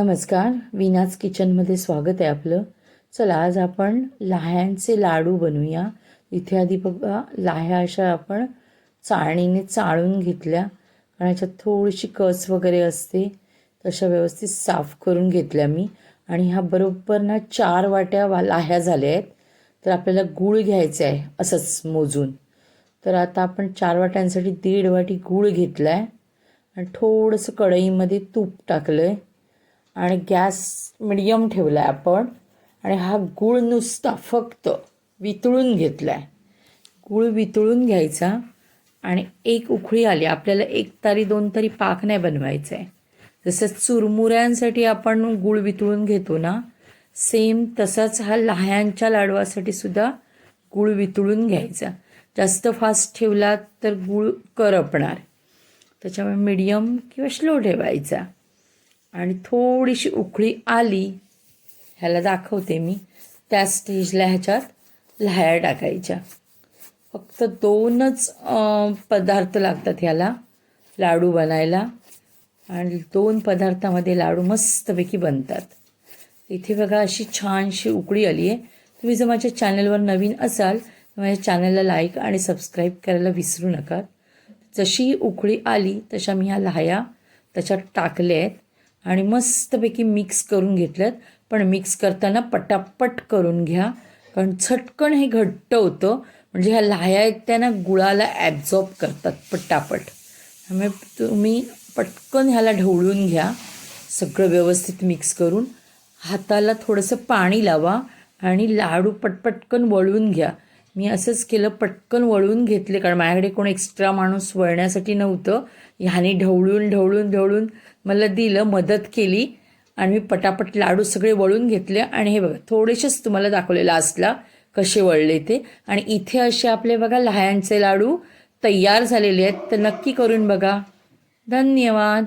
नमस्कार विनाज किचनमध्ये स्वागत आहे आपलं. चला आज आपण लाह्यांचे लाडू बनवूया. इथे आधी बघा लाह्या अशा आपण चाळणीने चाळून घेतल्या आणि याच्यात थोडीशी कस वगैरे असते तशा व्यवस्थित साफ करून घेतल्या मी. आणि ह्या बरोबर ना चार वाट्या वा लाह्या झाल्या आहेत. तर आपल्याला गूळ घ्यायचं आहे असंच मोजून. तर आता आपण चार वाट्यांसाठी दीड वाटी गूळ घेतला आहे आणि थोडंसं कढईमध्ये तूप टाकलं आहे आणि गॅस मिडियम ठेवला आहे आपण. आणि हा गूळ नुसता फक्त वितळून घेतला आहे गूळ वितळून घ्यायचा आणि एक उकळी आली. आपल्याला एक तारी दोन तरी पाक नाही बनवायचा आहे जसं चुरमुऱ्यांसाठी आपण गूळ वितळून घेतो ना सेम तसाच हा लहानच्या लाडवासाठी सुद्धा गूळ वितळून घ्यायचा. जास्त फास्ट ठेवला तर गूळ करपणार. त्याच्यामुळे मीडियम किंवा स्लो ठेवायचा. आणि थोडीशी उकळी आली ह्याला दाखवते मी. त्या स्टेजला ह्याच्यात लाह्या टाकायच्या. फक्त दोनच पदार्थ लागतात ह्याला लाडू बनायला. आणि दोन पदार्थामध्ये लाडू मस्तपैकी बनतात. इथे बघा अशी छानशी उकळी आली आहे. तुम्ही जर माझ्या चॅनलवर नवीन असाल तर माझ्या चॅनलला लाईक आणि सबस्क्राईब करायला विसरू नका. जशी उकळी आली तशा मी ह्या लाह्या त्याच्यात टाकल्या आहेत. आणि मस्तपैकी मिक्स करून घेतल्यात. पण मिक्स करताना पटापट करून घ्या. कारण चटकन हे घट्ट होतं. म्हणजे ह्या लाह्या आहेत त्या ना गुळाला ॲब्झॉर्ब करतात पटापट. त्यामुळे तुम्ही पटकन ह्याला ढवळून घ्या. सगळं व्यवस्थित मिक्स करून. हाताला थोडंसं पाणी लावा. आणि लाडू पटपटकन वळून घ्या. मी असंच केलं पटकन वळून घेतले. कारण माझ्याकडे कोण एक्स्ट्रा माणूस वळण्यासाठी नव्हतं. ह्याने ढवळून ढवळून ढवळून मला दिलं मदत केली आणि मी पटापट लाडू सगळे वळून घेतले. आणि हे बघा थोडेसेच तुम्हाला दाखवले लास्टला कसे वळले ते. आणि इथे असे आपले बघा लहानचे लाडू तयार झालेले आहेत. तर नक्की करून बघा. धन्यवाद.